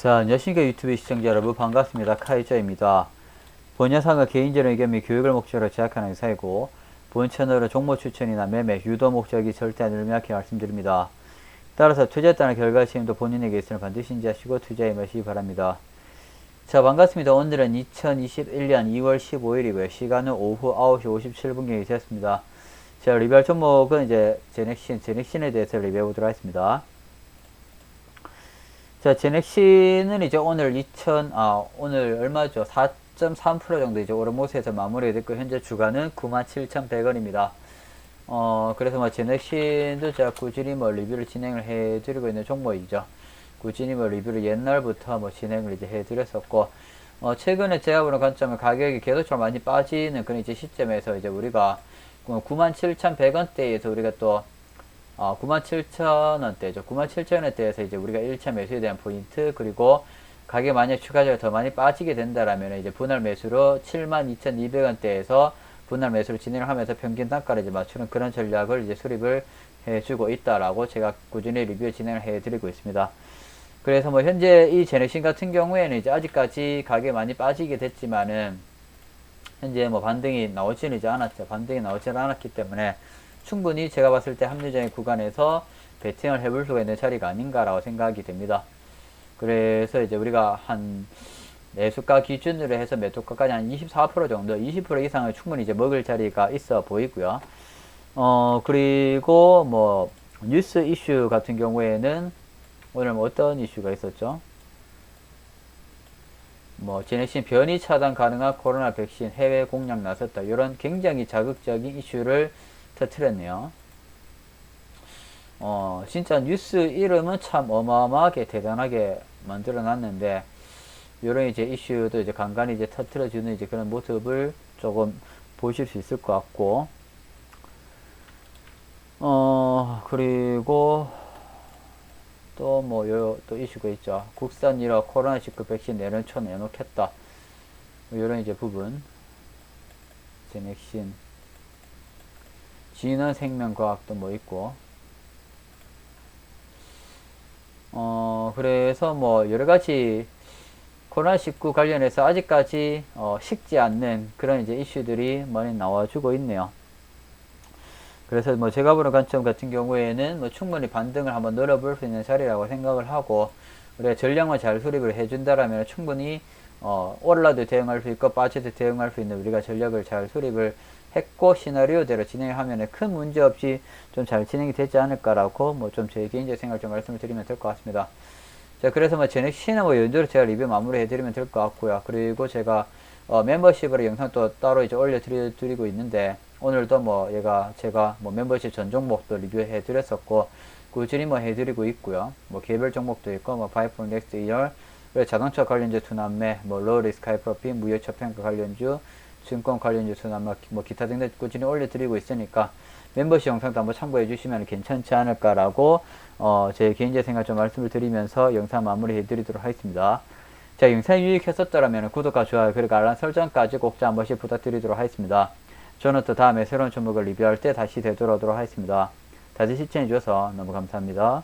자, 안녕하십니까 유튜브 시청자 여러분 반갑습니다. 카이저입니다. 본 영상은 개인적인 의견 및 교육을 목적으로 제작하는 행사이고 본 채널은 종목 추천이나 매매, 유도 목적이 절대 아니를 명확히 말씀드립니다. 따라서 투자에 따른 결과 책임도 본인에게 있으면 반드시 인지하시고 투자에 마시기 바랍니다. 자 반갑습니다. 오늘은 2021년 2월 15일이고요. 시간은 오후 9시 57분경이 되었습니다. 자 리뷰할 종목은 이제 제넥신, 제넥신에 대해서 리뷰해 보도록 하겠습니다. 자, 제넥신은 이제 오늘 2000, 아, 오늘 얼마죠? 4.3% 정도 이제 오르모스에서 마무리가 됐고, 현재 주가는 97,100원입니다. 어, 그래서 뭐 제넥신도 제가 꾸준히 뭐 리뷰를 진행을 해 드리고 있는 종목이죠. 꾸준히 뭐 리뷰를 옛날부터 뭐 진행을 이제 해 드렸었고, 어, 최근에 제가 보는 관점은 가격이 계속적으로 많이 빠지는 그런 이제 시점에서 이제 우리가 97,100원대에서 우리가 또 어, 97,000원대죠. 97,000원대에서 이제 우리가 1차 매수에 대한 포인트, 그리고 가격 만약 추가적으로 더 많이 빠지게 된다라면 이제 분할 매수로 72,200원대에서 분할 매수를 진행을 하면서 평균 단가를 이제 맞추는 그런 전략을 이제 수립을 해주고 있다라고 제가 꾸준히 리뷰 진행을 해드리고 있습니다. 그래서 뭐 현재 이 제네신 같은 경우에는 이제 아직까지 가격이 많이 빠지게 됐지만은 현재 뭐 반등이 나오지는 않았죠. 반등이 나오지는 않았기 때문에 충분히 제가 봤을 때 합리적인 구간에서 베팅을 해볼 수가 있는 자리가 아닌가라고 생각이 됩니다. 그래서 이제 우리가 한 매수가 기준으로 해서 매도가까지 한 24% 정도, 20% 이상을 충분히 이제 먹을 자리가 있어 보이고요. 어, 그리고 뭐 뉴스 이슈 같은 경우에는 오늘 뭐 어떤 이슈가 있었죠? 뭐 제네신 변이 차단 가능한 코로나 백신 해외 공략 나섰다. 이런 굉장히 자극적인 이슈를 터트렸네요. 어, 진짜 뉴스 이름은 참 어마어마하게 대단하게 만들어 놨는데, 요런 이제 이슈도 이제 간간히 이제 터트려주는 이제 그런 모습을 조금 보실 수 있을 것 같고, 어, 그리고 또 뭐, 요, 또 이슈가 있죠. 국산 1호 코로나19 백신 내년초 내놓겠다. 요런 이제 부분. 제넥신. 진화 생명과학도 뭐 있고 어 그래서 뭐 여러가지 코로나19 관련해서 아직까지 어, 식지 않는 그런 이제 이슈들이 많이 나와주고 있네요. 그래서 뭐 제가 보는 관점 같은 경우에는 뭐 충분히 반등을 한번 늘어볼 수 있는 자리라고 생각을 하고 우리가 전략만 잘 수립을 해준다라면 충분히 어, 올라도 대응할 수 있고 빠져도 대응할 수 있는 우리가 전략을 잘 수립을 했고 시나리오대로 진행하면 큰 문제 없이 좀 잘 진행이 되지 않을까라고 뭐 좀 제 개인적 생각을 좀 말씀을 드리면 될 것 같습니다. 자 그래서 뭐 제넥시는 뭐 연주로 제가 리뷰 마무리 해 드리면 될 것 같고요. 그리고 제가 어, 멤버십으로 영상 또 따로 이제 올려드리고 있는데 오늘도 뭐 얘가 제가 뭐 멤버십 전 종목도 리뷰해 드렸었고 꾸준히 뭐 해드리고 있고요. 뭐 개별 종목도 있고 뭐 바이폰 넥스트 2열 자동차 관련주 투남매 뭐 로리스 카이프로핀 무효 차 평가 관련주 증권 관련주 투남매 뭐 기타 등등 꾸준히 올려드리고 있으니까 멤버십 영상도 한번 참고해 주시면 괜찮지 않을까라고 어, 제 개인적 생각 좀 말씀을 드리면서 영상 마무리 해 드리도록 하겠습니다. 자 영상이 유익했었더라면 구독과 좋아요 그리고 알람 설정까지 꼭지 한 번씩 부탁드리도록 하겠습니다. 저는 또 다음에 새로운 종목을 리뷰할 때 다시 되돌아오도록 하겠습니다. 다시 시청해 주셔서 너무 감사합니다.